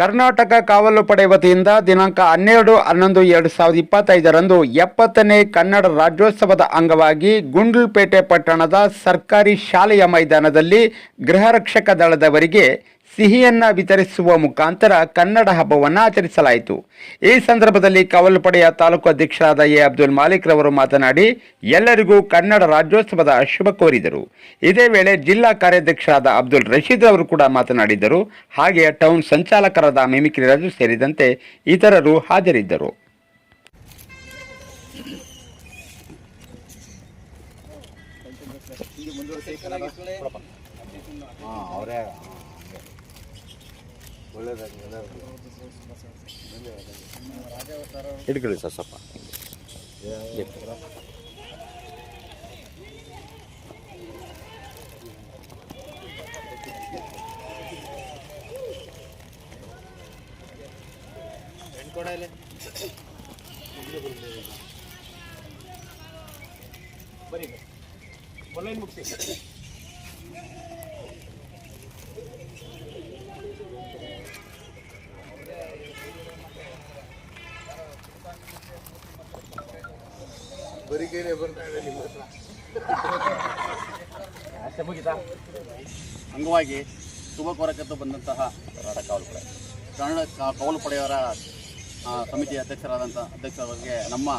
ಕರ್ನಾಟಕ ಕಾವಲು ಪಡೆ ವತಿಯಿಂದ ದಿನಾಂಕ ಹನ್ನೆರಡು, ಹನ್ನೊಂದು, ಎರಡು ಸಾವಿರದ ಇಪ್ಪತ್ತೈದರಂದು ಎಪ್ಪತ್ತನೇ ಕನ್ನಡ ರಾಜ್ಯೋತ್ಸವದ ಅಂಗವಾಗಿ ಗುಂಡ್ಲುಪೇಟೆ ಪಟ್ಟಣದ ಸರ್ಕಾರಿ ಶಾಲೆಯ ಮೈದಾನದಲ್ಲಿ ಗೃಹ ರಕ್ಷಕ ದಳದವರಿಗೆ ಸಿಹಿಯನ್ನ ವಿತರಿಸುವ ಮುಖಾಂತರ ಕನ್ನಡ ಹಬ್ಬವನ್ನು ಆಚರಿಸಲಾಯಿತು. ಈ ಸಂದರ್ಭದಲ್ಲಿ ಕಾವಲು ಪಡೆಯ ತಾಲೂಕು ಅಧ್ಯಕ್ಷರಾದ ಎ. ಅಬ್ದುಲ್ ಮಾಲಿಕ್ ರವರು ಮಾತನಾಡಿ, ಎಲ್ಲರಿಗೂ ಕನ್ನಡ ರಾಜ್ಯೋತ್ಸವದ ಶುಭ ಕೋರಿದರು. ಇದೇ ವೇಳೆ ಜಿಲ್ಲಾ ಕಾರ್ಯಾಧ್ಯಕ್ಷರಾದ ಅಬ್ದುಲ್ ರಶೀದ್ ಅವರು ಕೂಡ ಮಾತನಾಡಿದರು. ಹಾಗೆ ಟೌನ್ ಸಂಚಾಲಕರಾದ ಮಿಮಿಕ್ರಿ ರಾಜು ಸೇರಿದಂತೆ ಇತರರು ಹಾಜರಿದ್ದರು. ಹಿಡ್ಕೊಳ್ಳಿ ಸರ್ ಸ್ವಲ್ಪ ಬರಿಗೇನೆ ಬರ್ತಾ ಇದೆ ನಿಮ್ಮ ಹತ್ರ. ಅಂಗವಾಗಿ ಶುಭ ಕೋರಕತ್ತು ಬಂದಂತಹ ಕರ್ನಾಟಕ ಕಾವಲು ಪಡೆ ಕನ್ನಡ ಕಾವಲು ಪಡೆಯವರ ಸಮಿತಿ ಸಮಿತಿಯ ಅಧ್ಯಕ್ಷರಾದಂಥ ಅಧ್ಯಕ್ಷರವರಿಗೆ ನಮ್ಮ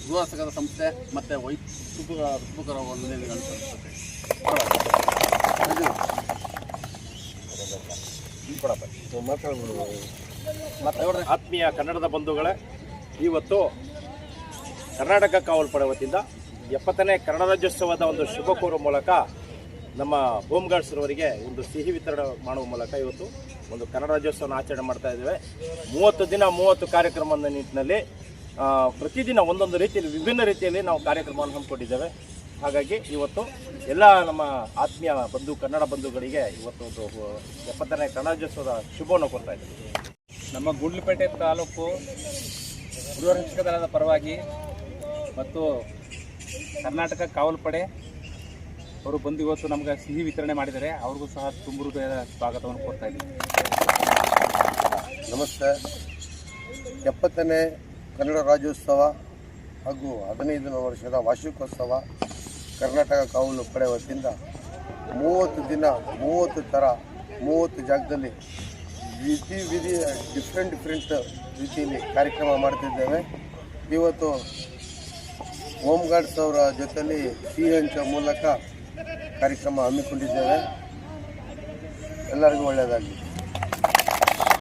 ಗೃಹರಕ್ಷಕರ ಸಂಸ್ಥೆ ಮತ್ತು ವೈ ಶುಭ ಶುಭಕರ ವಂದನೆಗಳನ್ನು ಮತ್ತೆ ಆತ್ಮೀಯ ಕನ್ನಡದ ಬಂಧುಗಳೇ ಇವತ್ತು ಕರ್ನಾಟಕ ಕಾವಲು ಪಡೆ ವತಿಯಿಂದ ಎಪ್ಪತ್ತನೇ ಕನ್ನಡ ರಾಜ್ಯೋತ್ಸವದ ಒಂದು ಶುಭ ಕೋರುವ ಮೂಲಕ ನಮ್ಮ ಹೋಮ್ ಗಾರ್ಡ್ಸ್ರವರಿಗೆ ಒಂದು ಸಿಹಿ ವಿತರಣೆ ಮಾಡುವ ಮೂಲಕ ಇವತ್ತು ಒಂದು ಕನ್ನಡ ರಾಜ್ಯೋತ್ಸವನ ಆಚರಣೆ ಮಾಡ್ತಾ ಇದ್ದೇವೆ. ಮೂವತ್ತು ದಿನ ಮೂವತ್ತು ಕಾರ್ಯಕ್ರಮದ ನಿಟ್ಟಿನಲ್ಲಿ ಪ್ರತಿದಿನ ಒಂದೊಂದು ರೀತಿಯಲ್ಲಿ, ವಿಭಿನ್ನ ರೀತಿಯಲ್ಲಿ ನಾವು ಕಾರ್ಯಕ್ರಮವನ್ನು ಹಮ್ಮಿಕೊಂಡಿದ್ದೇವೆ. ಹಾಗಾಗಿ ಇವತ್ತು ಎಲ್ಲ ನಮ್ಮ ಆತ್ಮೀಯ ಬಂಧು, ಕನ್ನಡ ಬಂಧುಗಳಿಗೆ ಇವತ್ತು ಒಂದು ಎಪ್ಪತ್ತನೇ ಕನ್ನಡ ರಾಜ್ಯೋತ್ಸವದ ಶುಭವನ್ನು ಕೊಡ್ತಾ ಇದ್ದೇವೆ. ನಮ್ಮ ಗುಂಡ್ಲುಪೇಟೆ ತಾಲೂಕು ದಳದ ಪರವಾಗಿ ಮತ್ತು ಕರ್ನಾಟಕ ಕಾವಲು ಪಡೆ ಅವರು ಬಂದು ಇವತ್ತು ನಮ್ಗೆ ಸಿಹಿ ವಿತರಣೆ ಮಾಡಿದ್ದಾರೆ. ಅವ್ರಿಗೂ ಸಹ ತುಂಬ ಹೃದಯದ ಸ್ವಾಗತವನ್ನು ಕೊಡ್ತಾ ಇದ್ದೀವಿ ನಮಸ್ತೆ. ಎಪ್ಪತ್ತನೇ ಕನ್ನಡ ರಾಜ್ಯೋತ್ಸವ ಹಾಗೂ ಹದಿನೈದನೇ ವರ್ಷದ ವಾರ್ಷಿಕೋತ್ಸವ ಕರ್ನಾಟಕ ಕಾವಲು ಪಡೆ ವತಿಯಿಂದ ಮೂವತ್ತು ದಿನ, ಮೂವತ್ತು ಥರ, ಮೂವತ್ತು ಜಾಗದಲ್ಲಿ ವಿಧಿ ವಿಧಿ ಡಿಫ್ರೆಂಟ್ ಡಿಫ್ರೆಂಟ್ ರೀತಿಯಲ್ಲಿ ಕಾರ್ಯಕ್ರಮ ಮಾಡ್ತಿದ್ದೇವೆ. ಇವತ್ತು ಹೋಮ್ ಗಾರ್ಡ್ಸ್ ಅವರ ಜೊತೆಯಲ್ಲಿ ಸಿ ಎಂಚ ಮೂಲಕ ಕಾರ್ಯಕ್ರಮ ಹಮ್ಮಿಕೊಂಡಿದ್ದೇವೆ. ಎಲ್ಲರಿಗೂ ಒಳ್ಳೆಯದಾಗಲಿ.